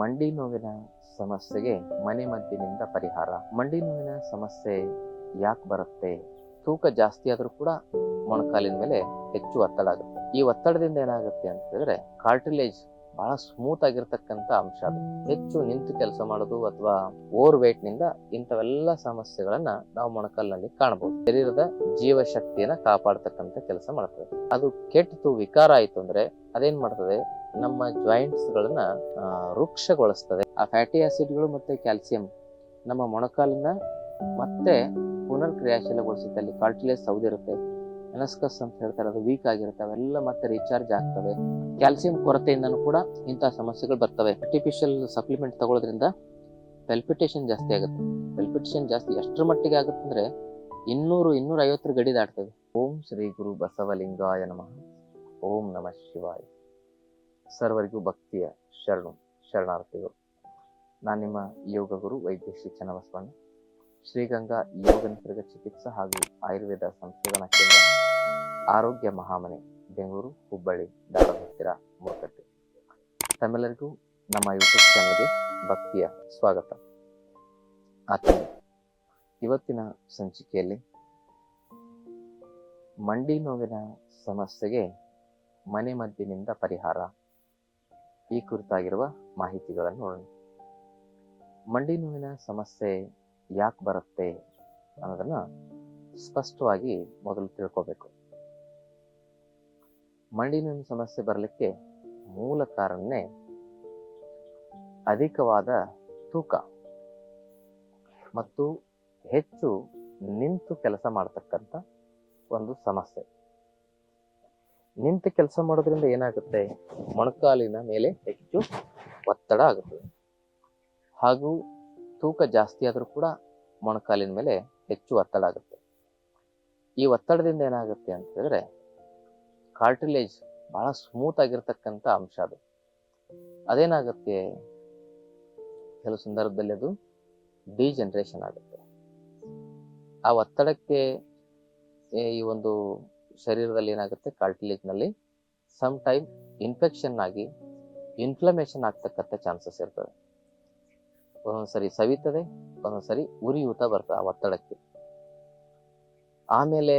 ಮಂಡಿ ನೋವಿನ ಸಮಸ್ಯೆಗೆ ಮನೆ ಮದ್ದಿನಿಂದ ಪರಿಹಾರ. ಮಂಡಿ ನೋವಿನ ಸಮಸ್ಯೆ ಯಾಕೆ ಬರುತ್ತೆ? ತೂಕ ಜಾಸ್ತಿ ಆದರೂ ಕೂಡ ಮೊಣಕಾಲಿನ ಮೇಲೆ ಹೆಚ್ಚು ಒತ್ತಡ ಆಗುತ್ತೆ. ಈ ಒತ್ತಡದಿಂದ ಏನಾಗುತ್ತೆ ಅಂತ ಹೇಳಿದ್ರೆ ಕಾರ್ಟಿಲೇಜ್ ಬಹಳ ಸ್ಮೂತ್ ಆಗಿರ್ತಕ್ಕಂಥ ಅಂಶ ಅದು. ಹೆಚ್ಚು ನಿಂತು ಕೆಲಸ ಮಾಡೋದು ಅಥವಾ ಓವರ್ ವೇಟ್ನಿಂದ ಇಂಥವೆಲ್ಲ ಸಮಸ್ಯೆಗಳನ್ನ ನಾವು ಮೊಣಕಲ್ನಲ್ಲಿ ಕಾಣಬಹುದು ಶರೀರದ ಜೀವಶಕ್ತಿಯನ್ನ ಕಾಪಾಡತಕ್ಕಂಥ ಕೆಲಸ ಮಾಡ್ತದೆ. ಅದು ಕೆಟ್ಟು ವಿಕಾರ ಆಯ್ತು ಅಂದ್ರೆ ಅದೇನ್ ಮಾಡ್ತದೆ? ನಮ್ಮ ಜಾಯಿಂಟ್ಸ್ ಗಳನ್ನ ವೃಕ್ಷಗೊಳಿಸ್ತದೆ ಆ ಫ್ಯಾಟಿ ಆಸಿಡ್ಗಳು ಮತ್ತೆ ಕ್ಯಾಲ್ಸಿಯಂ ನಮ್ಮ ಮೊಣಕಾಲನ್ನ ಮತ್ತೆ ಪುನರ್ ಕ್ರಿಯಾಶೀಲಗೊಳಿಸುತ್ತೆ ಅಲ್ಲಿ ಕಾರ್ಟಿಲೇಜ್ ಸೌದಿರುತ್ತೆ ಮೆನಸ್ಕಸ್ ಅಂತ ಹೇಳ್ತಾರೆ, ಅದು ವೀಕ್ ಆಗಿರುತ್ತೆ ಅವೆಲ್ಲ ಮತ್ತೆ ರೀಚಾರ್ಜ್ ಆಗ್ತವೆ. ಕ್ಯಾಲ್ಸಿಯಂ ಕೊರತೆಯಿಂದನೂ ಕೂಡ ಇಂತಹ ಸಮಸ್ಯೆಗಳು ಬರ್ತವೆ. ಆರ್ಟಿಫಿಷಿಯಲ್ ಸಪ್ಲಿಮೆಂಟ್ ತಗೊಳ್ಳೋದ್ರಿಂದ ಪೆಲ್ಪಿಟೇಷನ್ ಜಾಸ್ತಿ ಆಗುತ್ತೆ. ಪೆಲ್ಪಿಟೇಷನ್ ಜಾಸ್ತಿ ಎಷ್ಟರ ಮಟ್ಟಿಗೆ ಆಗುತ್ತೆ ಅಂದ್ರೆ ಇನ್ನೂರು ಇನ್ನೂರ ಐವತ್ತರ ಗಡಿ ದಾಟ್ತದೆ ಓಂ ಶ್ರೀ ಗುರು ಬಸವಲಿಂಗಾಯ ನಮಃ. ಓಂ ನಮಃ ಶಿವಾಯ. ಸರ್ವರಿಗೂ ಭಕ್ತಿಯ ಶರಣು, ಶರಣಾರ್ಥಿಗಳು. ನಾನು ನಿಮ್ಮ ಯೋಗ ಗುರು ವೈದ್ಯ ಶ್ರೀ ಚನ್ನಬಸವಣ್ಣ. ಶ್ರೀಗಂಗಾ ಯೋಗ ನಿಸರ್ಗ ಚಿಕಿತ್ಸಾ ಹಾಗೂ ಆಯುರ್ವೇದ ಸಂಶೋಧನಾ ಕೇಂದ್ರ. ಆರೋಗ್ಯ ಮಹಾಮನೆ, ಬೆಂಗಳೂರು, ಹುಬ್ಬಳ್ಳಿ, ಧಾರವಾಡ ಹತ್ತಿರ ಮೂರ್ಕಟ್ಟೆ ತಮ್ಮೆಲ್ಲರಿಗೂ ನಮ್ಮ ಯೂಟ್ಯೂಬ್ ಚಾನಲ್ಗೆ ಭಕ್ತಿಯ ಸ್ವಾಗತ. ಆತ್ಮೀಯ, ಇವತ್ತಿನ ಸಂಚಿಕೆಯಲ್ಲಿ ಮಂಡಿ ನೋವಿನ ಸಮಸ್ಯೆಗೆ ಮನೆ ಮದ್ದಿನಿಂದ ಪರಿಹಾರ ಈ ಕುರಿತಾಗಿರುವ ಮಾಹಿತಿಗಳನ್ನು ನೋಡೋಣ. ಮಂಡಿ ನೋವಿನ ಸಮಸ್ಯೆ ಯಾಕೆ ಬರುತ್ತೆ ಅನ್ನೋದನ್ನ ಸ್ಪಷ್ಟವಾಗಿ ಮೊದಲು ತಿಳ್ಕೋಬೇಕು. ನೋವಿನ ಸಮಸ್ಯೆ ಬರಲಿಕ್ಕೆ ಮೂಲ ಕಾರಣನೇ ಅಧಿಕವಾದ ತೂಕ ಮತ್ತು ಹೆಚ್ಚು ನಿಂತು ಕೆಲಸ ಮಾಡತಕ್ಕಂಥ ಒಂದು ಸಮಸ್ಯೆ. ನಿಂತು ಕೆಲಸ ಮಾಡೋದ್ರಿಂದ ಏನಾಗುತ್ತೆ? ಮೊಣಕಾಲಿನ ಮೇಲೆ ಹೆಚ್ಚು ಒತ್ತಡ ಆಗುತ್ತದೆ ಹಾಗೂ ತೂಕ ಜಾಸ್ತಿ ಆದರೂ ಕೂಡ ಮೊಣಕಾಲಿನ ಮೇಲೆ ಹೆಚ್ಚು ಒತ್ತಡ ಆಗುತ್ತೆ. ಈ ಒತ್ತಡದಿಂದ ಏನಾಗುತ್ತೆ ಅಂತ ಹೇಳಿದ್ರೆ ಕಾರ್ಟಿಲೇಜ್ ಬಹಳ ಸ್ಮೂತ್ ಆಗಿರ್ತಕ್ಕಂಥ ಅಂಶ ಅದು. ಅದೇನಾಗುತ್ತೆ? ಕೆಲವು ಸಂದರ್ಭದಲ್ಲಿ ಅದು ಡಿಜನರೇಷನ್ ಆಗುತ್ತೆ. ಆ ಒತ್ತಡಕ್ಕೆ ಈ ಒಂದು ಶರೀರದಲ್ಲಿ ಏನಾಗುತ್ತೆ? ಕಾರ್ಟಿಲೇಜ್ನಲ್ಲಿ ಸಮ್ ಟೈಮ್ ಇನ್ಫೆಕ್ಷನ್ ಆಗಿ ಇನ್ಫ್ಲಮೇಷನ್ ಆಗ್ತಕ್ಕಂಥ ಚಾನ್ಸಸ್ ಇರ್ತದೆ. ಒಂದೊಂದ್ಸರಿ ಸವಿತದೆ ಒಂದೊಂದ್ಸರಿ ಉರಿಯೂತ ಬರ್ತದೆ ಆ ಒತ್ತಡಕ್ಕೆ. ಆಮೇಲೆ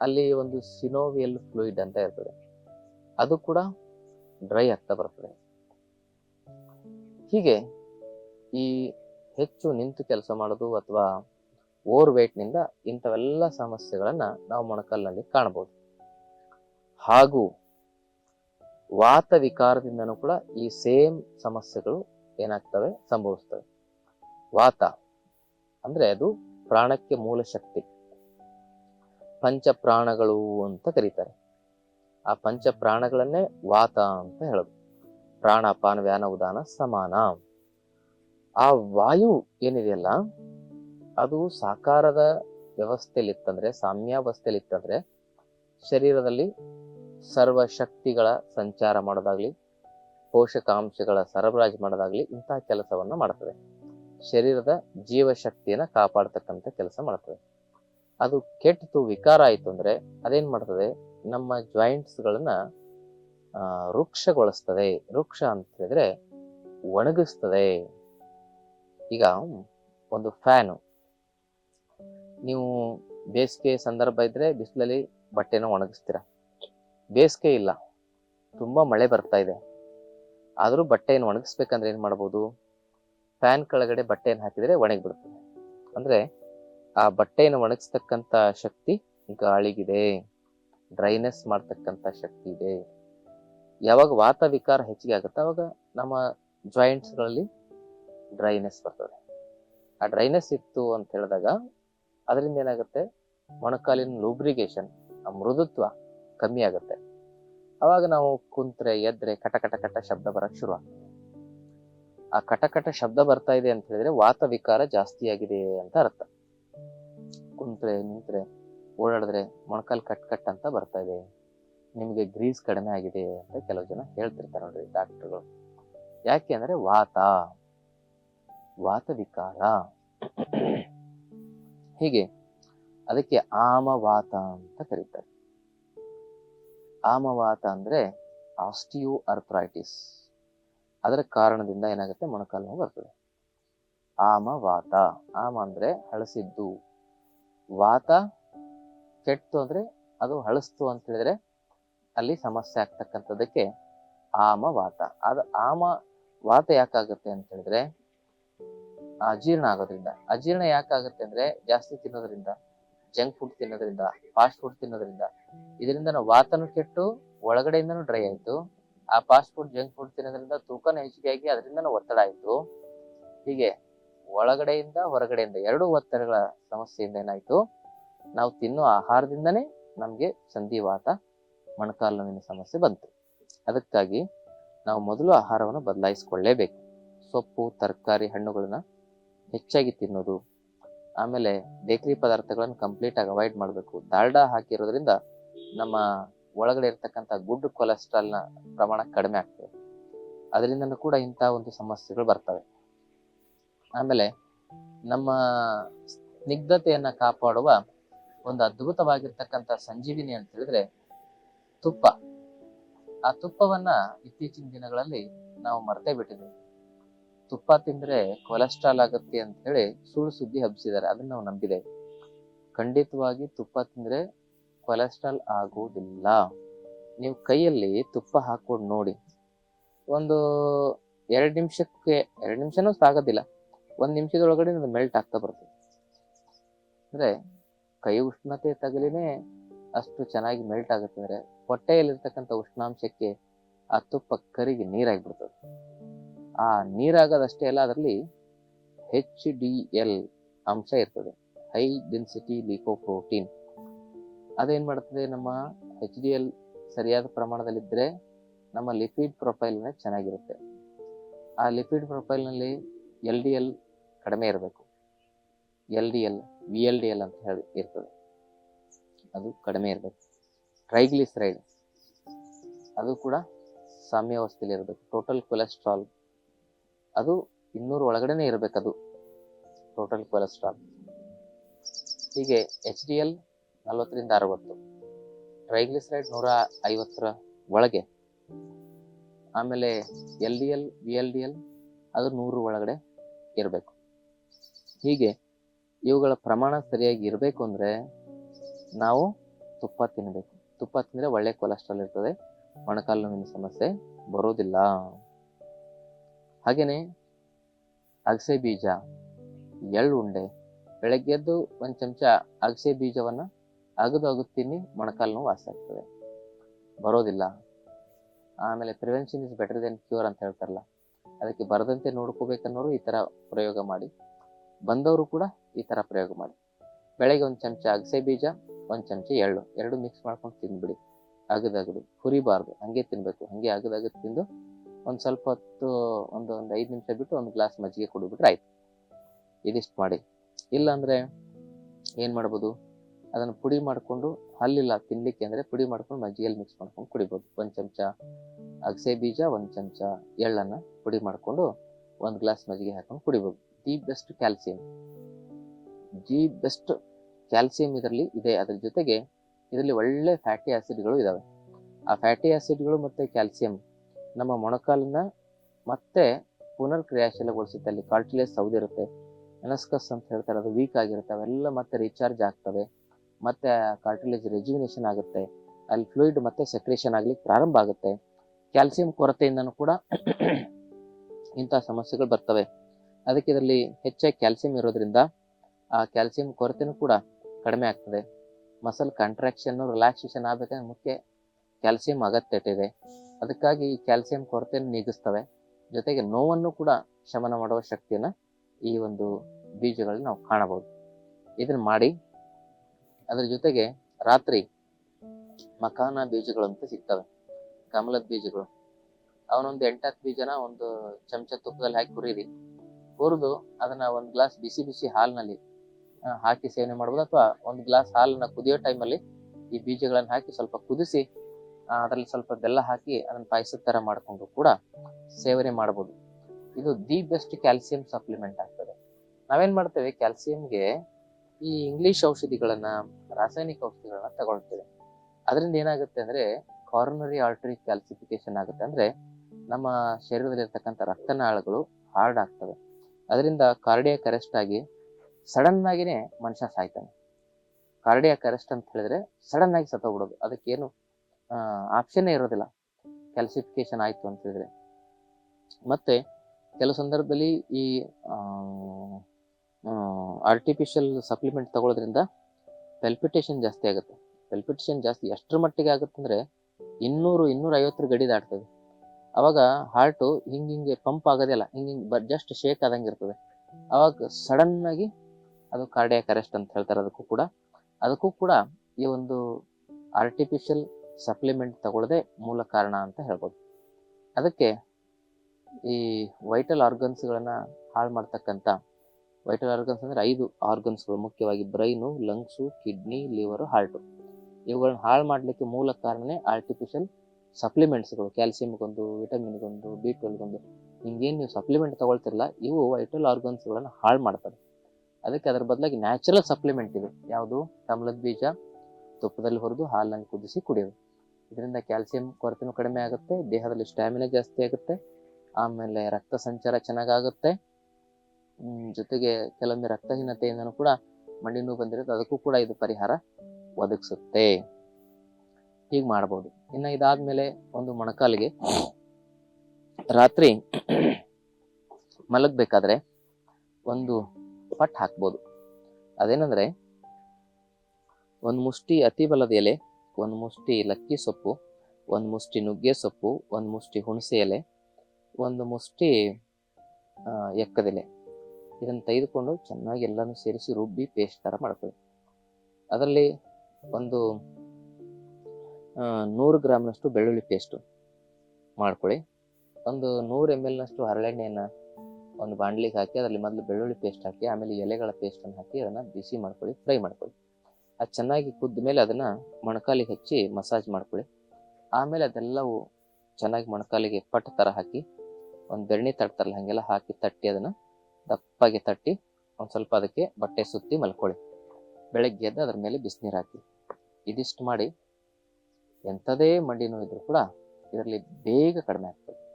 ಅಲ್ಲಿ ಒಂದು ಸಿನೋವಿಯಲ್ ಫ್ಲೂಯಿಡ್ ಅಂತ ಇರ್ತದೆ. ಅದು ಕೂಡ ಡ್ರೈ ಆಗ್ತಾ ಬರ್ತದೆ. ಹೀಗೆ ಈ ಹೆಚ್ಚು ನಿಂತು ಕೆಲಸ ಮಾಡೋದು ಅಥವಾ ಓವರ್ನಿಂದ ಇಂಥವೆಲ್ಲ ಸಮಸ್ಯೆಗಳನ್ನು ನಾವು ಮೊಣಕಾಲಿನಲ್ಲಿ ಕಾಣಬಹುದು ಹಾಗೂ ವಾತ ವಿಕಾರದಿಂದನೂ ಕೂಡ ಈ ಸೇಮ್ ಸಮಸ್ಯೆಗಳು ಏನಾಗ್ತವೆ, ಸಂಭವಿಸ್ತವೆ. ವಾತ ಅಂದ್ರೆ ಅದು ಪ್ರಾಣಕ್ಕೆ ಮೂಲ ಶಕ್ತಿ. ಪಂಚ ಪ್ರಾಣಗಳು ಅಂತ ಕರೀತಾರೆ. ಆ ಪಂಚ ಪ್ರಾಣಗಳನ್ನೇ ವಾತ ಅಂತ ಹೇಳೋದು. ಪ್ರಾಣ ಅಪಾನ ವ್ಯಾನ ಉದಾನ ಸಮಾನ. ಆ ವಾಯು ಏನಿದೆಯಲ್ಲ, ಅದು ಸಾಕಾರದ ವ್ಯವಸ್ಥೆಯಲ್ಲಿ ಇತ್ತಂದ್ರೆ ಸಾಮ್ಯಾವಸ್ಥೆಯಲ್ಲಿ ಇತ್ತಂದ್ರೆ ಶರೀರದಲ್ಲಿ ಸರ್ವ ಶಕ್ತಿಗಳ ಸಂಚಾರ ಮಾಡೋದಾಗ್ಲಿ, ಪೋಷಕಾಂಶಗಳ ಸರಬರಾಜು ಮಾಡೋದಾಗ್ಲಿ ಇಂತಹ ಕೆಲಸವನ್ನ ಮಾಡ್ತದೆ. ಶರೀರದ ಜೀವಶಕ್ತಿಯನ್ನು ಕಾಪಾಡ್ತಕ್ಕಂಥ ಕೆಲಸ ಮಾಡ್ತದೆ. ಅದು ಕೆಟ್ಟು ವಿಕಾರ ಆಯ್ತು ಅಂದ್ರೆ ಅದೇನ್ ಮಾಡ್ತದೆ? ನಮ್ಮ ಜಾಯಿಂಟ್ಸ್ಗಳನ್ನು ವೃಕ್ಷಗೊಳಿಸ್ತದೆ. ವೃಕ್ಷ ಅಂತ ಹೇಳಿದ್ರೆ ಒಣಗಿಸ್ತದೆ. ಈಗ ಒಂದು ಫ್ಯಾನು ನೀವು ಬೇಸಿಗೆ ಸಂದರ್ಭ ಇದ್ರೆ ಬಿಸಿಲಲ್ಲಿ ಬಟ್ಟೆನ ಒಣಗಿಸ್ತೀರ? ಬೇಸಿಗೆ ಇಲ್ಲ. ತುಂಬ ಮಳೆ ಬರ್ತಾ ಇದೆ. ಆದರೂ ಬಟ್ಟೆಯನ್ನು ಒಣಗಿಸ್ಬೇಕಂದ್ರೆ ಏನು ಮಾಡ್ಬೋದು? ಫ್ಯಾನ್ ಕೆಳಗಡೆ ಬಟ್ಟೆಯನ್ನು ಹಾಕಿದರೆ ಒಣಗಿಬಿಡ್ತದೆ ಅಂದ್ರೆ ಆ ಬಟ್ಟೆಯನ್ನು ಒಣಗಿಸ್ತಕ್ಕಂಥ ಶಕ್ತಿ ಗಾಳಿಗಿದೆ. ಡ್ರೈನೆಸ್ ಮಾಡ್ತಕ್ಕಂಥ ಶಕ್ತಿ ಇದೆ. ಯಾವಾಗ ವಾತ ವಿಕಾರ ಹೆಚ್ಚಿಗೆ ಆಗುತ್ತೆ, ಅವಾಗ ನಮ್ಮ ಜಾಯಿಂಟ್ಸ್ಗಳಲ್ಲಿ ಡ್ರೈನೆಸ್ ಬರ್ತದೆ. ಆ ಡ್ರೈನೆಸ್ ಇತ್ತು ಅಂತ ಹೇಳಿದಾಗ ಅದರಿಂದ ಏನಾಗುತ್ತೆ, ಮೊಣಕಾಲಿನ ಲೂಬ್ರಿಗೇಷನ್ ಆ ಮೃದುತ್ವ ಕಮ್ಮಿ ಆಗುತ್ತೆ. ಅವಾಗ ನಾವು ಕುಂತ್ರೆ, ಎದ್ರೆ ಕಟ ಕಟ ಕಟ ಶಬ್ದ ಬರಕ್ ಶುರು ಆಗ್ತದೆ. ಆ ಕಟ ಶಬ್ದ ಬರ್ತಾ ಇದೆ ಅಂತ ಹೇಳಿದ್ರೆ ವಾತ ವಿಕಾರ ಜಾಸ್ತಿ ಆಗಿದೆ ಅಂತ ಅರ್ಥ. ಕುಂತ್ರೆ, ನಿಂತ್ರೆ, ಓಡಾಡಿದ್ರೆ ಮೊಣಕಾಲು ಕಟ್ ಕಟ್ ಅಂತ ಬರ್ತಾ ಇದೆ. ನಿಮಗೆ ಗ್ರೀಸ್ ಕಡಿಮೆ ಆಗಿದೆ ಅಂತ ಕೆಲವು ಜನ ಹೇಳ್ತಿರ್ತಾರೆ ನೋಡ್ರಿ ಡಾಕ್ಟರ್ಗಳು ಯಾಕೆ ಅಂದ್ರೆ ವಾತ ವಾತ ವಿಕಾರ ಹೀಗೆ ಅದಕ್ಕೆ ಆಮವಾತ ಅಂತ ಕರೀತಾರೆ. ಆಮವಾತ ಅಂದ್ರೆ ಆಸ್ಟಿಯೋ ಅರ್ಥ್ರೈಟಿಸ್ ಅದರ ಕಾರಣದಿಂದ ಏನಾಗುತ್ತೆ ಮೊಣಕಾಲು ನೋವು ಬರ್ತದೆ. ಆಮ ವಾತ, ಆಮ ಅಂದ್ರೆ ಹಳಸಿದ್ದು. ವಾತ ಕೆಟ್ಟು ಅಂದ್ರೆ ಅದು ಹಳಸ್ತು ಅಂತ ಹೇಳಿದ್ರೆ ಅಲ್ಲಿ ಸಮಸ್ಯೆ ಆಗ್ತಕ್ಕಂಥದ್ದಕ್ಕೆ ಆಮ ವಾತ. ಅದು ಆಮ ವಾತ ಯಾಕಾಗುತ್ತೆ ಅಂತ ಹೇಳಿದ್ರೆ ಅಜೀರ್ಣ ಆಗೋದ್ರಿಂದ. ಅಜೀರ್ಣ ಯಾಕಾಗುತ್ತೆ ಅಂದ್ರೆ ಜಾಸ್ತಿ ತಿನ್ನೋದ್ರಿಂದ, ಜಂಕ್ ಫುಡ್ ತಿನ್ನೋದ್ರಿಂದ, ಫಾಸ್ಟ್ ಫುಡ್ ತಿನ್ನೋದ್ರಿಂದ. ಇದರಿಂದ ವಾತನು ಕೆಟ್ಟು, ಒಳಗಡೆಯಿಂದನೂ ಡ್ರೈ ಆಯ್ತು. ಆ ಫಾಸ್ಟ್ ಫುಡ್, ಜಂಕ್ ಫುಡ್ ತಿನ್ನೋದ್ರಿಂದ ತೂಕನ ಹೆಚ್ಚಿಗೆ ಆಗಿ ಅದರಿಂದನೂ ಒತ್ತಡ ಆಯ್ತು. ಹೀಗೆ ಒಳಗಡೆಯಿಂದ ಹೊರಗಡೆಯಿಂದ ಎರಡು ಒತ್ತಡಗಳ ಸಮಸ್ಯೆಯಿಂದ ಏನಾಯ್ತು? ನಾವು ತಿನ್ನೋ ಆಹಾರದಿಂದನೇ ನಮಗೆ ಸಂಧಿವಾತ ಮೊಣಕಾಲು ನೋವಿನ ಸಮಸ್ಯೆ ಬಂತು. ಅದಕ್ಕಾಗಿ ನಾವು ಮೊದಲು ಆಹಾರವನ್ನು ಬದಲಾಯಿಸಿಕೊಳ್ಳೇಬೇಕು. ಸೊಪ್ಪು, ತರಕಾರಿ, ಹಣ್ಣುಗಳನ್ನ ಹೆಚ್ಚಾಗಿ ತಿನ್ನೋದು, ಆಮೇಲೆ ಬೇಕರಿ ಪದಾರ್ಥಗಳನ್ನು ಕಂಪ್ಲೀಟ್ ಆಗಿ ಅವಾಯ್ಡ್ ಮಾಡಬೇಕು. ದಾಲ್ಡಾ ಹಾಕಿರೋದ್ರಿಂದ ನಮ್ಮ ಒಳಗಡೆ ಇರ್ತಕ್ಕಂಥ ಗುಡ್ ಕೊಲೆಸ್ಟ್ರಾಲ್ನ ಪ್ರಮಾಣ ಕಡಿಮೆ ಆಗ್ತದೆ. ಅದರಿಂದನೂ ಕೂಡ ಇಂಥ ಒಂದು ಸಮಸ್ಯೆಗಳು ಬರ್ತವೆ. ಆಮೇಲೆ ನಮ್ಮ ಸ್ನಿಗ್ಧತೆಯನ್ನ ಕಾಪಾಡುವ ಒಂದು ಅದ್ಭುತವಾಗಿರ್ತಕ್ಕಂಥ ಸಂಜೀವಿನಿ ಅಂತ ಹೇಳಿದ್ರೆ ತುಪ್ಪ. ಆ ತುಪ್ಪವನ್ನ ಇತ್ತೀಚಿನ ದಿನಗಳಲ್ಲಿ ನಾವು ಮರ್ತೇ ಬಿಟ್ಟಿದ್ದೀವಿ. ತುಪ್ಪ ತಿಂದ್ರೆ ಕೊಲೆಸ್ಟ್ರಾಲ್ ಆಗುತ್ತೆ ಅಂತ ಹೇಳಿ ಸುಳ್ಳು ಸುದ್ದಿ ಹಬ್ಬಿಸಿದ್ದಾರೆ. ಅದನ್ನ ನಾವು ನಂಬಿದ್ದೇವೆ ಖಂಡಿತವಾಗಿ ತುಪ್ಪ ತಿಂದ್ರೆ ಕೊಲೆಸ್ಟ್ರಾಲ್ ಆಗುವುದಿಲ್ಲ. ನೀವು ಕೈಯಲ್ಲಿ ತುಪ್ಪ ಹಾಕೊಂಡು ನೋಡಿ. ಒಂದು ಎರಡು ನಿಮಿಷಕ್ಕೆ, ಎರಡು ನಿಮಿಷನೂ ಸಾಗೋದಿಲ್ಲ. ಒಂದ್ ನಿಮಿಷದೊಳಗಡೆ ಅದು ಮೆಲ್ಟ್ ಆಗ್ತಾ ಬರ್ತದೆ ಅಂದ್ರೆ ಕೈ ಉಷ್ಣತೆ ತಗಲಿನೇ ಅಷ್ಟು ಚೆನ್ನಾಗಿ ಮೆಲ್ಟ್ ಆಗುತ್ತೆ ಅಂದ್ರೆ ಹೊಟ್ಟೆಯಲ್ಲಿರ್ತಕ್ಕಂಥ ಉಷ್ಣಾಂಶಕ್ಕೆ ಆ ತುಪ್ಪ ಕರಿಗೆ ನೀರಾಗಿಬಿಡ್ತದೆ. ಆ ನೀರಾಗದಷ್ಟೇ ಅಲ್ಲ, ಅದರಲ್ಲಿ ಹೆಚ್ ಡಿ ಎಲ್ ಅಂಶ ಇರ್ತದೆ. ಹೈ ಡೆನ್ಸಿಟಿ ಲಿಕೋಪ್ರೋಟೀನ್ ಅದೇನ್ ಮಾಡ್ತದೆ ನಮ್ಮ ಹೆಚ್ ಡಿ ಎಲ್ ಸರಿಯಾದ ಪ್ರಮಾಣದಲ್ಲಿದ್ದರೆ ನಮ್ಮ ಲಿಪಿಡ್ ಪ್ರೊಫೈಲ್ ಚೆನ್ನಾಗಿರುತ್ತೆ. ಆ ಲಿಪಿಡ್ ಪ್ರೊಫೈಲ್ನಲ್ಲಿ ಎಲ್ ಡಿ ಎಲ್ ಕಡಿಮೆ ಇರಬೇಕು. L D L, V L D L ಅಂತ ಹೇಳಿ ಇರ್ತದೆ. ಅದು ಕಡಿಮೆ ಇರಬೇಕು. ಟ್ರೈಗ್ಲಿಸರೈಡ್, ಅದು ಕೂಡ ಸಾಮ್ಯಾವಸ್ಥೆಯಲ್ಲಿ ಇರಬೇಕು. ಟೋಟಲ್ ಕೊಲೆಸ್ಟ್ರಾಲ್ ಅದು ಇನ್ನೂರು ಒಳಗಡೆನೆ ಇರಬೇಕು ಅದು. ಟೋಟಲ್ ಕೊಲೆಸ್ಟ್ರಾಲ್ ಹೀಗೆ ಎಚ್ ಡಿ ಎಲ್ ನಲವತ್ತರಿಂದ ಅರವತ್ತು, ಟ್ರೈಗ್ಲಿಸರೈಡ್ ನೂರ ಐವತ್ತರ ಒಳಗೆ, ಆಮೇಲೆ L D L, V L D L, ಅದು ನೂರು ಒಳಗಡೆ ಇರಬೇಕು. ಹೀಗೆ ಇವುಗಳ ಪ್ರಮಾಣ ಸರಿಯಾಗಿ ಇರಬೇಕು ಅಂದ್ರೆ ನಾವು ತುಪ್ಪ ತಿನ್ನಬೇಕು ತುಪ್ಪ ತಿಂದ್ರೆ ಒಳ್ಳೆ ಕೊಲೆಸ್ಟ್ರಾಲ್ ಇರ್ತದೆ. ಮೊಣಕಾಲು ನೋವಿನ ಸಮಸ್ಯೆ ಬರೋದಿಲ್ಲ. ಹಾಗೇನೆ ಅಗಸೆ ಬೀಜ, ಎಳ್ಳುಂಡೆ, ಬೆಳಗ್ಗೆ ಎದ್ದು ಒಂದು ಚಮಚ ಅಗಸೆ ಬೀಜವನ್ನ ಅಗದು ಅಗದು ತಿನ್ನಿ ಮೊಣಕಾಲು ನೋವು ವಾಸಿ ಆಗ್ತದೆ. ಬರೋದಿಲ್ಲ. ಆಮೇಲೆ prevention is better than cure ಅಂತ ಹೇಳ್ತಾರಲ್ಲ. ಅದಕ್ಕೆ ಬರದಂತೆ ನೋಡ್ಕೋಬೇಕನ್ನೋರು ಈ ತರ ಪ್ರಯೋಗ ಮಾಡಿ. ಬಂದವರು ಕೂಡ ಈ ತರ ಪ್ರಯೋಗ ಮಾಡಿ. ಬೆಳಗ್ಗೆ ಒಂದು ಚಮಚ ಅಗಸೆ ಬೀಜ, ಒಂದು ಚಮಚ ಎಳ್ಳು. ಎರಡು ಮಿಕ್ಸ್ ಮಾಡ್ಕೊಂಡು ತಿಂದ್ಬಿಡಿ ಅಗದಗದು. ಹುರಿಬಾರ್ದು. ಹಂಗೆ ತಿನ್ಬೇಕು. ಹಂಗೆ ಅಗದಗದು ತಿಂದು ಒಂದು ಸ್ವಲ್ಪ ಹೊತ್ತು, ಒಂದು ಒಂದು ಐದು ನಿಮಿಷ ಬಿಟ್ಟು ಒಂದು ಗ್ಲಾಸ್ ಮಜ್ಜಿಗೆ ಕುಡಿಬಿಟ್ರೆ ಆಯ್ತು. ಇದಿಷ್ಟು ಮಾಡಿ. ಇಲ್ಲ ಅಂದ್ರೆ ಏನ್ ಮಾಡ್ಬೋದು? ಅದನ್ನ ಪುಡಿ ಮಾಡ್ಕೊಂಡು ಹಲ್ಲಿಲ್ಲ ತಿನ್ಲಿಕ್ಕೆ ಅಂದ್ರೆ ಪುಡಿ ಮಾಡ್ಕೊಂಡು ಮಜ್ಜಿಗೆಯಲ್ಲಿ ಮಿಕ್ಸ್ ಮಾಡ್ಕೊಂಡು ಕುಡಿಬೋದು. ಒಂದು ಚಮಚ ಅಗಸೆ ಬೀಜ, ಒಂದು ಚಮಚ ಎಳ್ಳನ್ನ ಪುಡಿ ಮಾಡ್ಕೊಂಡು ಒಂದು ಗ್ಲಾಸ್ ಮಜ್ಜಿಗೆ ಹಾಕೊಂಡು ಕುಡಿಬೋದು. The best calcium the best calcium ಇದರಲ್ಲಿ ಇದೆ. ಅದರ ಜೊತೆಗೆ ಇದರಲ್ಲಿ ಒಳ್ಳೆ ಫ್ಯಾಟಿ ಆಸಿಡ್ಗಳು ಇದಾವೆ. ಆ ಫ್ಯಾಟಿ ಆ್ಯಸಿಡ್ಗಳು ಮತ್ತು ಕ್ಯಾಲ್ಸಿಯಂ ನಮ್ಮ ಮೊಣಕಾಲನ್ನ ಮತ್ತೆ ಪುನರ್ ಕ್ರಿಯಾಶೀಲಗೊಳಿಸುತ್ತೆ ಅಲ್ಲಿ ಕಾರ್ಟಿಲೇಜ್ ಸೌದಿರುತ್ತೆ ಎನಸ್ಕಸ್ ಅಂತ ಹೇಳ್ತಾರೆ, ಅದು ವೀಕ್ ಆಗಿರುತ್ತೆ. ಅವೆಲ್ಲ ಮತ್ತೆ ರೀಚಾರ್ಜ್ ಆಗ್ತವೆ. ಮತ್ತೆ ಕಾರ್ಟಿಲೇಜ್ ರೆಜ್ಯುವಿನೇಷನ್ ಆಗುತ್ತೆ. ಅಲ್ಲಿ ಫ್ಲೂಯಿಡ್ ಮತ್ತೆ ಸೆಕ್ರೇಷನ್ ಆಗ್ಲಿಕ್ಕೆ ಪ್ರಾರಂಭ ಆಗುತ್ತೆ. ಕ್ಯಾಲ್ಸಿಯಂ ಕೊರತೆಯಿಂದನೂ ಕೂಡ ಇಂತಹ ಸಮಸ್ಯೆಗಳು ಬರ್ತವೆ. ಅದಕ್ಕೆ ಇದರಲ್ಲಿ ಹೆಚ್ಚಾಗಿ ಕ್ಯಾಲ್ಸಿಯಂ ಇರೋದ್ರಿಂದ, ಆ ಕ್ಯಾಲ್ಸಿಯಂ ಕೊರತೆನೂ ಕೂಡ ಕಡಿಮೆ ಆಗ್ತದೆ. ಮಸಲ್ ಕಾಂಟ್ರಾಕ್ಷನ್ ರಿಲ್ಯಾಕ್ಸೇಷನ್ ಆಗ್ಬೇಕಂದ್ರೆ ಮುಖ್ಯ ಕ್ಯಾಲ್ಸಿಯಂ ಅಗತ್ಯ ಇದೆ ಅದಕ್ಕಾಗಿ ಈ ಕ್ಯಾಲ್ಸಿಯಂ ಕೊರತೆಯನ್ನು ನೀಗಿಸ್ತವೆ. ಜೊತೆಗೆ ನೋವನ್ನು ಕೂಡ ಶಮನ ಮಾಡುವ ಶಕ್ತಿಯನ್ನು ಈ ಒಂದು ಬೀಜಗಳಲ್ಲಿ ನಾವು ಕಾಣಬಹುದು. ಇದನ್ನ ಮಾಡಿ, ಅದರ ಜೊತೆಗೆ ರಾತ್ರಿ ಮಕಾನ ಬೀಜಗಳು ಅಂತ ಸಿಗ್ತವೆ. ಕಮಲದ ಬೀಜಗಳು. ಅವನೊಂದು ಎಂಟತ್ತು ಬೀಜನ ಒಂದು ಚಮಚ ತುಪ್ಪದಲ್ಲಿ ಹಾಕಿ ಹುರಿರಿ ಹುರಿದು ಅದನ್ನ ಒಂದ್ ಗ್ಲಾಸ್ ಬಿಸಿ ಬಿಸಿ ಹಾಲಿನಲ್ಲಿ ಹಾಕಿ ಸೇವನೆ ಮಾಡ್ಬೋದು. ಅಥವಾ ಒಂದು ಗ್ಲಾಸ್ ಹಾಲನ್ನ ಕುದಿಯೋ ಟೈಮಲ್ಲಿ ಈ ಬೀಜಗಳನ್ನ ಹಾಕಿ ಸ್ವಲ್ಪ ಕುದಿಸಿ ಅದರಲ್ಲಿ ಸ್ವಲ್ಪ ಬೆಲ್ಲ ಹಾಕಿ ಅದನ್ನ ಪಾಯಸದ ತರ ಮಾಡಿಕೊಂಡು ಕೂಡ ಸೇವನೆ ಮಾಡಬಹುದು ಇದು ದಿ ಬೆಸ್ಟ್ ಕ್ಯಾಲ್ಸಿಯಂ ಸಪ್ಲಿಮೆಂಟ್ ಆಗ್ತದೆ. ನಾವೇನ್ ಮಾಡ್ತೇವೆ ಕ್ಯಾಲ್ಸಿಯಂಗೆ ಈ ಇಂಗ್ಲಿಷ್ ಔಷಧಿಗಳನ್ನ, ರಾಸಾಯನಿಕ ಔಷಧಿಗಳನ್ನ ತಗೊಳ್ತೇವೆ. ಅದರಿಂದ ಏನಾಗುತ್ತೆ ಅಂದ್ರೆ ಕಾರ್ನರಿ ಆರ್ಟರಿ ಕ್ಯಾಲ್ಸಿಫಿಕೇಶನ್ ಆಗುತ್ತೆ. ಅಂದ್ರೆ ನಮ್ಮ ಶರೀರದಲ್ಲಿರ್ತಕ್ಕಂಥ ರಕ್ತನಾಳಗಳು ಹಾರ್ಡ್ ಆಗ್ತವೆ. ಅದರಿಂದ ಕಾರ್ಡಿಯಾಕ್ ಅರೆಸ್ಟ್ ಆಗಿ ಸಡನ್ ಆಗಿನೇ ಮನುಷ್ಯ ಸಾಯ್ತಾನೆ. ಕಾರ್ಡಿಯಾಕ್ ಅರೆಸ್ಟ್ ಅಂತ ಹೇಳಿದ್ರೆ ಸಡನ್ ಆಗಿ ಸತ್ತೋಗ್ಬಿಡೋದು ಅದಕ್ಕೇನು ಆಪ್ಷನ್ನೇ ಇರೋದಿಲ್ಲ. ಕ್ಯಾಲ್ಸಿಫಿಕೇಶನ್ ಆಯ್ತು ಅಂತ ಹೇಳಿದ್ರೆ. ಮತ್ತೆ ಕೆಲವು ಸಂದರ್ಭದಲ್ಲಿ ಈ ಆರ್ಟಿಫಿಷಿಯಲ್ ಸಪ್ಲಿಮೆಂಟ್ ತಗೊಳ್ಳೋದ್ರಿಂದ ಪೆಲ್ಪಿಟೇಷನ್ ಜಾಸ್ತಿ ಆಗುತ್ತೆ. ಪೆಲ್ಪಿಟೇಷನ್ ಜಾಸ್ತಿ ಎಷ್ಟರ ಮಟ್ಟಿಗೆ ಆಗುತ್ತೆ ಅಂದ್ರೆ ಇನ್ನೂರು ಇನ್ನೂರ ಐವತ್ತರ ಗಡಿ ದಾಟ್ತದೆ. ಅವಾಗ ಹಾರ್ಟು ಹಿಂಗೆ ಹಿಂಗೆ ಪಂಪ್ ಆಗೋದಿಲ್ಲ ಹಿಂಗೆ ಹಿಂಗೆ ಬ ಜಸ್ಟ್ ಶೇಕ್ ಆದಂಗೆ ಇರ್ತದೆ. ಅವಾಗ ಆಗಿ ಅದು ಕಾರ್ಡಿಯಾಕ್ ಅರೆಸ್ಟ್ ಅಂತ ಹೇಳ್ತಾರೆ ಅದಕ್ಕೂ ಕೂಡ. ಅದಕ್ಕೂ ಕೂಡ ಈ ಒಂದು ಆರ್ಟಿಫಿಷಿಯಲ್ ಸಪ್ಲಿಮೆಂಟ್ ತಗೊಳ್ಳದೆ ಮೂಲ ಕಾರಣ ಅಂತ ಹೇಳ್ಬೋದು. ಅದಕ್ಕೆ ಈ ವೈಟಲ್ ಆರ್ಗನ್ಸ್ಗಳನ್ನು ಹಾಳು ಮಾಡ್ತಕ್ಕಂಥ ವೈಟಲ್ ಆರ್ಗನ್ಸ್ ಅಂದರೆ ಐದು ಆರ್ಗನ್ಸ್ಗಳು ಮುಖ್ಯವಾಗಿ brain lungs kidney liver heart ಇವುಗಳನ್ನ ಹಾಳು ಮಾಡಲಿಕ್ಕೆ ಮೂಲ ಕಾರಣನೇ ಆರ್ಟಿಫಿಷಿಯಲ್ ಸಪ್ಲಿಮೆಂಟ್ಸ್ಗಳು ಕ್ಯಾಲ್ಸಿಯಂಗೊಂದು ವಿಟಮಿನ್ಗೊಂದು ಬಿ ಟ್ವೆಲ್ಗೊಂದು ಹಿಂಗೇನು ನೀವು ಸಪ್ಲಿಮೆಂಟ್ ತಗೊಳ್ತಿರಲ್ಲ ಇವು ವೈಟಲ್ ಆರ್ಗನ್ಸ್ಗಳನ್ನು ಹಾಳು ಮಾಡ್ತವೆ. ಅದಕ್ಕೆ ಅದರ ಬದಲಾಗಿ ನ್ಯಾಚುರಲ್ ಸಪ್ಲಿಮೆಂಟ್ ಇದೆ ಯಾವುದು? ಕಮಲದ ಬೀಜ, ತುಪ್ಪದಲ್ಲಿ ಹೊರದು ಹಾಲನ್ನು ಕುದಿಸಿ ಕುಡಿಯೋದು ಇದರಿಂದ ಕ್ಯಾಲ್ಸಿಯಂ ಕೊರತೆನೂ ಕಡಿಮೆ ಆಗುತ್ತೆ, ದೇಹದಲ್ಲಿ ಸ್ಟ್ಯಾಮಿನಾ ಜಾಸ್ತಿ ಆಗುತ್ತೆ, ಆಮೇಲೆ ರಕ್ತ ಸಂಚಾರ ಚೆನ್ನಾಗಾಗುತ್ತೆ. ಜೊತೆಗೆ ಕೆಲವೊಮ್ಮೆ ರಕ್ತಹೀನತೆಯಿಂದನೂ ಕೂಡ ಮಂಡಿ ನೋವು ಬಂದಿರುತ್ತೆ, ಅದಕ್ಕೂ ಕೂಡ ಇದು ಪರಿಹಾರ ಒದಗಿಸುತ್ತೆ. ಹೀಗೆ ಮಾಡ್ಬೋದು. ಇನ್ನು ಇದಾದ್ಮೇಲೆ ಒಂದು ಮೊಣಕಾಲಿಗೆ ರಾತ್ರಿ ಮಲಗಬೇಕಾದ್ರೆ ಒಂದು ಪಟ್ ಹಾಕ್ಬೋದು. ಅದೇನಂದ್ರೆ ಒಂದು ಮುಷ್ಟಿ ಅತಿ ಬಲದ ಎಲೆ, ಒಂದು ಮುಷ್ಟಿ ಲಕ್ಕಿ ಸೊಪ್ಪು, ಒಂದು ಮುಷ್ಟಿ ನುಗ್ಗೆ ಸೊಪ್ಪು, ಒಂದು ಮುಷ್ಟಿ ಹುಣಸೆ ಎಲೆ, ಒಂದು ಮುಷ್ಟಿ ಎಕ್ಕದೆಲೆ ಇದನ್ನು ತೆಗೆದುಕೊಂಡು ಚೆನ್ನಾಗಿ ಎಲ್ಲನೂ ಸೇರಿಸಿ ರುಬ್ಬಿ ಪೇಸ್ಟ್ ಥರ ಮಾಡ್ಕೊಳ್ಳಿ. ಅದರಲ್ಲಿ ಒಂದು ನೂರು ಗ್ರಾಮ್ನಷ್ಟು ಬೆಳ್ಳುಳ್ಳಿ ಪೇಸ್ಟು ಮಾಡ್ಕೊಳ್ಳಿ. ಒಂದು ನೂರು ಎಂ ಎಲ್ನಷ್ಟು ಹರಳೆಣ್ಣೆಯನ್ನ ಒಂದು ಬಾಣಲಿಗೆ ಹಾಕಿ, ಅದರಲ್ಲಿ ಮೊದಲು ಬೆಳ್ಳುಳ್ಳಿ ಪೇಸ್ಟ್ ಹಾಕಿ, ಆಮೇಲೆ ಎಲೆಗಳ ಪೇಸ್ಟನ್ನು ಹಾಕಿ, ಅದನ್ನು ಬಿಸಿ ಮಾಡ್ಕೊಳ್ಳಿ ಫ್ರೈ ಮಾಡ್ಕೊಳ್ಳಿ. ಅದು ಚೆನ್ನಾಗಿ ಕುದ್ದ ಮೇಲೆ ಅದನ್ನು ಮೊಣಕಾಲಿಗೆ ಹಚ್ಚಿ ಮಸಾಜ್ ಮಾಡ್ಕೊಳ್ಳಿ. ಆಮೇಲೆ ಅದೆಲ್ಲವೂ ಚೆನ್ನಾಗಿ ಮೊಣಕಾಲಿಗೆ ಪಟ್ ಥರ ಹಾಕಿ, ಒಂದು ಬೆಣ್ಣೆ ತಟ್ತಾರಲ್ಲ ಹಾಗೆಲ್ಲ ಹಾಕಿ ತಟ್ಟಿ ಅದನ್ನು ದಪ್ಪಾಗಿ ತಟ್ಟಿ, ಒಂದು ಸ್ವಲ್ಪ ಅದಕ್ಕೆ ಬಟ್ಟೆ ಸುತ್ತಿ ಮಲ್ಕೊಳ್ಳಿ. ಬೆಳಗ್ಗೆ ಎದ್ದು ಅದ್ರ ಮೇಲೆ ಬಿಸಿನೀರು ಹಾಕಿ. ಇದಿಷ್ಟು ಮಾಡಿ ಎಂಥದೇ ಮಂಡಿ ನೋವು ಇದ್ರೂ ಕೂಡ ಇದರಲ್ಲಿ ಬೇಗ ಕಡಿಮೆ ಆಗ್ತದೆ.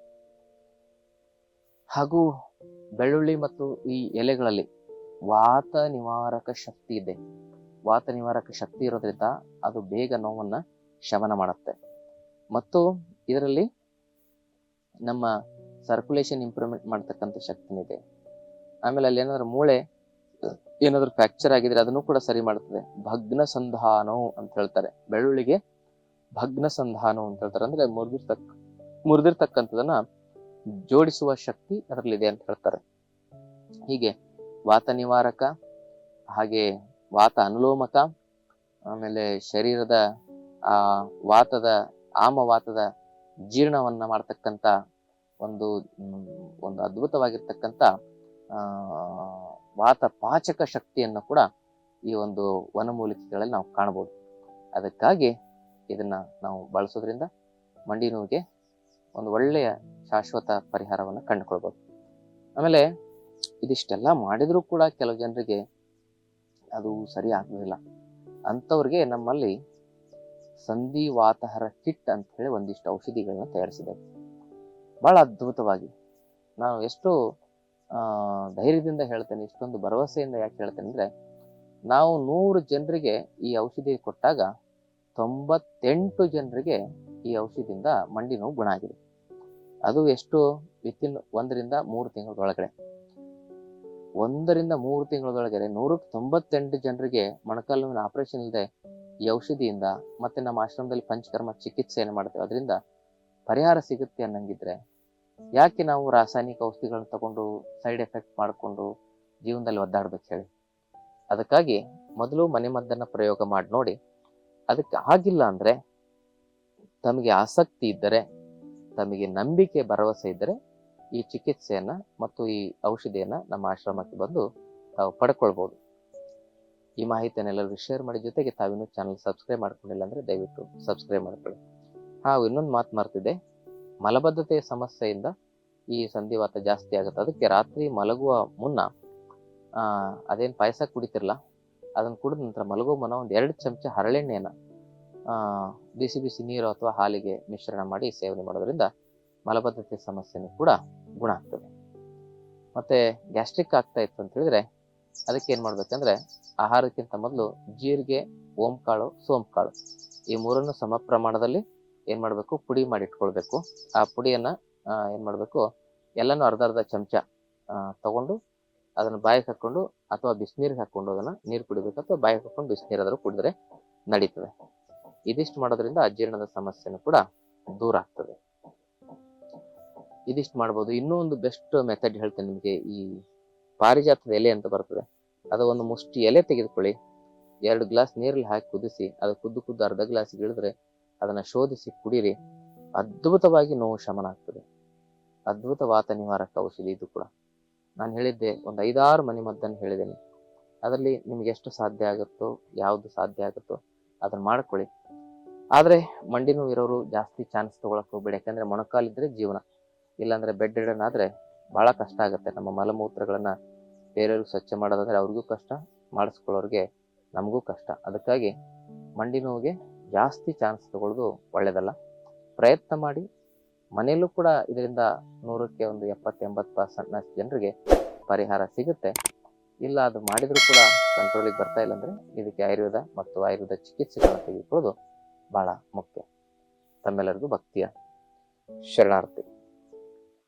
ಹಾಗೂ ಬೆಳ್ಳುಳ್ಳಿ ಮತ್ತು ಈ ಎಲೆಗಳಲ್ಲಿ ವಾತ ನಿವಾರಕ ಶಕ್ತಿ ಇದೆ. ವಾತ ನಿವಾರಕ ಶಕ್ತಿ ಇರೋದ್ರಿಂದ ಅದು ಬೇಗ ನೋವನ್ನು ಶಮನ ಮಾಡುತ್ತೆ. ಮತ್ತು ಇದರಲ್ಲಿ ನಮ್ಮ ಸರ್ಕ್ಯುಲೇಷನ್ ಇಂಪ್ರೂವ್ಮೆಂಟ್ ಮಾಡ್ತಕ್ಕಂಥ ಶಕ್ತಿನೂ ಇದೆ. ಆಮೇಲೆ ಅಲ್ಲಿ ಏನಾದ್ರು ಮೂಳೆ ಏನಾದರೂ ಫ್ರ್ಯಾಕ್ಚರ್ ಆಗಿದ್ರೆ ಅದನ್ನು ಕೂಡ ಸರಿ ಮಾಡುತ್ತದೆ ಭಗ್ನ ಸಂಧಾನೋ ಅಂತ ಹೇಳ್ತಾರೆ. ಬೆಳ್ಳುಳ್ಳಿಗೆ ಭಗ್ನ ಸಂಧಾನ ಅಂತ ಹೇಳ್ತಾರೆ. ಅಂದ್ರೆ ಮುರಿದಿರ್ತಕ್ಕ ಮುರಿದಿರ್ತಕ್ಕಂಥದನ್ನ ಜೋಡಿಸುವ ಶಕ್ತಿ ಅದರಲ್ಲಿದೆ ಅಂತ ಹೇಳ್ತಾರೆ. ಹೀಗೆ ವಾತ ನಿವಾರಕ, ಹಾಗೆ ವಾತ ಅನುಲೋಮಕ, ಆಮೇಲೆ ಶರೀರದ ಆ ವಾತದ ಆಮವಾತದ ಜೀರ್ಣವನ್ನ ಮಾಡ್ತಕ್ಕಂಥ ಒಂದು ಒಂದು ಅದ್ಭುತವಾಗಿರ್ತಕ್ಕಂಥ ವಾತ ಪಾಚಕ ಶಕ್ತಿಯನ್ನು ಕೂಡ ಈ ಒಂದು ವನಮೂಲಿಕೆಗಳಲ್ಲಿ ನಾವು ಕಾಣಬಹುದು ಅದಕ್ಕಾಗಿ ಇದನ್ನ ನಾವು ಬಳಸೋದ್ರಿಂದ ಮಂಡಿ ನೋವಿಗೆ ಒಂದು ಒಳ್ಳೆಯ ಶಾಶ್ವತ ಪರಿಹಾರವನ್ನು ಕಂಡುಕೊಳ್ಬೋದು. ಆಮೇಲೆ ಇದಿಷ್ಟೆಲ್ಲ ಮಾಡಿದರೂ ಕೂಡ ಕೆಲವು ಜನರಿಗೆ ಅದು ಸರಿ ಆಗೋದಿಲ್ಲ ಅಂಥವ್ರಿಗೆ ನಮ್ಮಲ್ಲಿ ಸಂಧಿವಾತಹರ ಕಿಟ್ ಅಂತ ಹೇಳಿ ಒಂದಿಷ್ಟು ಔಷಧಿಗಳನ್ನ ತಯಾರಿಸಿದ್ದೇವೆ. ಬಹಳ ಅದ್ಭುತವಾಗಿ. ನಾನು ಎಷ್ಟು ಧೈರ್ಯದಿಂದ ಹೇಳ್ತೇನೆ ಇಷ್ಟೊಂದು ಭರವಸೆಯಿಂದ ಯಾಕೆ ಹೇಳ್ತೇನೆ ಅಂದ್ರೆ, ನಾವು ನೂರು ಜನರಿಗೆ ಈ ಔಷಧಿ ಕೊಟ್ಟಾಗ ತೊಂಬತ್ತೆಂಟು ಜನರಿಗೆ ಈ ಔಷಧಿಯಿಂದ ಮಂಡಿ ನೋವು ಗುಣ ಆಗಿದೆ. ಅದು ಎಷ್ಟು? ವಿತಿನ್ ಒಂದರಿಂದ ಮೂರು ತಿಂಗಳೊಳಗಡೆ. ಒಂದರಿಂದ ಮೂರು ತಿಂಗಳೊಳಗಡೆ ನೂರಕ್ಕೆ ತೊಂಬತ್ತೆಂಟು ಜನರಿಗೆ ಮೊಣಕಾಲು ಆಪರೇಷನ್ ಇಲ್ಲದೆ ಈ ಔಷಧಿಯಿಂದ ಮತ್ತೆ ನಮ್ಮ ಆಶ್ರಮದಲ್ಲಿ ಪಂಚಕರ್ಮ ಚಿಕಿತ್ಸೆಯನ್ನು ಮಾಡ್ತೇವೆ. ಅದರಿಂದ ಪರಿಹಾರ ಸಿಗುತ್ತೆ ಅನ್ನಂಗಿದ್ರೆ ಯಾಕೆ ನಾವು ರಾಸಾಯನಿಕ ಔಷಧಿಗಳನ್ನ ತಗೊಂಡು ಸೈಡ್ ಎಫೆಕ್ಟ್ ಮಾಡಿಕೊಂಡು ಜೀವನದಲ್ಲಿ ಒದ್ದಾಡ್ಬೇಕು ಹೇಳಿ? ಅದಕ್ಕಾಗಿ ಮೊದಲು ಮನೆಮದ್ದನ್ನ ಪ್ರಯೋಗ ಮಾಡಿ ನೋಡಿ. ಅದಕ್ಕೆ ಆಗಿಲ್ಲ ಅಂದ್ರೆ ತಮಗೆ ಆಸಕ್ತಿ ಇದ್ದರೆ, ತಮಗೆ ನಂಬಿಕೆ, ಭರವಸೆ ಇದ್ದರೆ ಈ ಚಿಕಿತ್ಸೆಯನ್ನ ಮತ್ತು ಈ ಔಷಧಿಯನ್ನ ನಮ್ಮ ಆಶ್ರಮಕ್ಕೆ ಬಂದು ತಾವು ಪಡ್ಕೊಳ್ಬಹುದು ಈ ಮಾಹಿತಿಯನ್ನೆಲ್ಲರಿಗೂ ಶೇರ್ ಮಾಡಿ, ಜೊತೆಗೆ ತಾವಿನ್ನೂ ಚಾನಲ್ ಸಬ್ಸ್ಕ್ರೈಬ್ ಮಾಡ್ಕೊಂಡಿಲ್ಲ ಅಂದ್ರೆ ದಯವಿಟ್ಟು ಸಬ್ಸ್ಕ್ರೈಬ್ ಮಾಡ್ಕೊಳ್ಳಿ. ಹಾಗೂ ಇನ್ನೊಂದು ಮಾತು ಮರ್ತಿದೆ ಮಲಬದ್ಧತೆಯ ಸಮಸ್ಯೆಯಿಂದ ಈ ಸಂಧಿವಾತ ಜಾಸ್ತಿ ಆಗುತ್ತೆ. ಅದಕ್ಕೆ ರಾತ್ರಿ ಮಲಗುವ ಮುನ್ನ ಅದೇನು ಪಾಯಸ ಕುಡಿತಿರಲ್ಲ ಅದನ್ನ ಕುಡಿದ ನಂತರ ಮಲಗೋ ಮನ ಒಂದು ಎರಡು ಚಮಚ ಹರಳೆಣ್ಣೆಯನ್ನ ಬಿಸಿ ಬಿಸಿ ನೀರು ಅಥವಾ ಹಾಲಿಗೆ ಮಿಶ್ರಣ ಮಾಡಿ ಸೇವನೆ ಮಾಡೋದ್ರಿಂದ ಮಲಬದ್ಧತೆ ಸಮಸ್ಯೆನೂ ಕೂಡ ಗುಣ ಆಗ್ತದೆ. ಮತ್ತೆ ಗ್ಯಾಸ್ಟ್ರಿಕ್ ಆಗ್ತಾ ಇತ್ತು ಅಂತ ಹೇಳಿದ್ರೆ ಅದಕ್ಕೆ ಏನ್ ಮಾಡ್ಬೇಕಂದ್ರೆ ಆಹಾರಕ್ಕಿಂತ ಮೊದಲು ಜೀರಿಗೆ, ಓಂಕಾಳು, ಸೋಂಕಾಳು ಈ ಮೂರನ್ನು ಸಮ ಪ್ರಮಾಣದಲ್ಲಿ ಏನ್ ಮಾಡ್ಬೇಕು, ಪುಡಿ ಮಾಡಿ ಇಟ್ಕೊಳ್ಬೇಕು ಆ ಪುಡಿಯನ್ನ ಏನ್ ಮಾಡ್ಬೇಕು, ಎಲ್ಲಾನು ಅರ್ಧ ಅರ್ಧ ಚಮಚ ತಗೊಂಡು ಅದನ್ನ ಬಾಯಿಗೆ ಹಾಕೊಂಡು ಅಥವಾ ಬಿಸಿನೀರಿಗೆ ಹಾಕೊಂಡು ಅದನ್ನ ನೀರು ಕುಡಿಬೇಕು ಅಥವಾ ಬಾಯಿಗೆ ಹಾಕೊಂಡು ಬಿಸಿನೀರಾದ್ರೂ ಕುಡಿದ್ರೆ ನಡೀತದೆ. ಇದಿಷ್ಟು ಮಾಡೋದ್ರಿಂದ ಅಜೀರ್ಣದ ಸಮಸ್ಯೆನೂ ಕೂಡ ದೂರ ಆಗ್ತದೆ. ಇದಿಷ್ಟು ಮಾಡ್ಬೋದು. ಇನ್ನೂ ಒಂದು ಬೆಸ್ಟ್ ಮೆಥಡ್ ಹೇಳ್ತೇನೆ ನಿಮಗೆ. ಈ ಪಾರಿಜಾತದ ಎಲೆ ಅಂತ ಬರ್ತದೆ. ಅದು ಒಂದು ಮುಷ್ಟಿ ಎಲೆ ತೆಗೆದುಕೊಳ್ಳಿ. ಎರಡು ಗ್ಲಾಸ್ ನೀರಲ್ಲಿ ಹಾಕಿ ಕುದಿಸಿ, ಅದು ಕುದ್ದು ಕುದ್ದು ಅರ್ಧ ಗ್ಲಾಸ್ ಇಳಿದ್ರೆ ಅದನ್ನ ಶೋಧಿಸಿ ಕುಡೀರಿ. ಅದ್ಭುತವಾಗಿ ನೋವು ಶಮನ ಆಗ್ತದೆ. ಅದ್ಭುತ ವಾತ ನಿವಾರಕ ಔಷಧಿ ಇದು ಕೂಡ. ನಾನು ಹೇಳಿದ್ದೆ, ಒಂದು ಐದಾರು ಮನೆ ಮದ್ದನ್ನು ಹೇಳಿದ್ದೇನೆ. ಅದರಲ್ಲಿ ನಿಮ್ಗೆ ಎಷ್ಟು ಸಾಧ್ಯ ಆಗುತ್ತೋ, ಯಾವುದು ಸಾಧ್ಯ ಆಗುತ್ತೋ ಅದನ್ನ ಮಾಡ್ಕೊಳ್ಳಿ. ಆದರೆ ಮಂಡಿ ನೋವು ಇರೋರು ಜಾಸ್ತಿ ಚಾನ್ಸ್ ತಗೊಳಕ್ ಹೋಗ್ಬೇಡಿ. ಯಾಕಂದ್ರೆ ಮೊಣಕಾಲಿದ್ರೆ ಜೀವನ. ಇಲ್ಲಾಂದರೆ ಬೆಡ್ ರಿಡನ್ ಬಹಳ ಕಷ್ಟ ಆಗುತ್ತೆ. ನಮ್ಮ ಮಲಮೂತ್ರಗಳನ್ನ ಬೇರೆಯವ್ರಿಗೆ ಸ್ವಚ್ಛ ಮಾಡೋದಾದರೆ ಅವ್ರಿಗೂ ಕಷ್ಟ, ಮಾಡಿಸ್ಕೊಳ್ಳೋರಿಗೆ ನಮಗೂ ಕಷ್ಟ. ಅದಕ್ಕಾಗಿ ಮಂಡಿ ನೋವಿಗೆ ಜಾಸ್ತಿ ಚಾನ್ಸ್ ತಗೊಳ್ಳೋದು ಒಳ್ಳೆಯದಲ್ಲ ಪ್ರಯತ್ನ ಮಾಡಿ ಮನೆಯಲ್ಲೂ ಕೂಡ ಇದರಿಂದ ನೂರಕ್ಕೆ ಒಂದು ಎಪ್ಪತ್ತೆಂಬತ್ತು ಎಂಬತ್ತು ಪರ್ಸೆಂಟ್ ಜನರಿಗೆ ಪರಿಹಾರ ಸಿಗುತ್ತೆ. ಇಲ್ಲ, ಅದು ಮಾಡಿದರೂ ಕೂಡ ಕಂಟ್ರೋಲಿಗೆ ಬರ್ತಾ ಇಲ್ಲ ಅಂದರೆ ಇದಕ್ಕೆ ಆಯುರ್ವೇದ ಮತ್ತು ಆಯುರ್ವೇದ ಚಿಕಿತ್ಸೆಗಳನ್ನು ತೆಗೆದುಕೊಳ್ಳೋದು ಬಹಳ ಮುಖ್ಯ. ತಮ್ಮೆಲ್ಲರಿಗೂ ಭಕ್ತಿಯ ಶರಣಾರ್ಥಿ.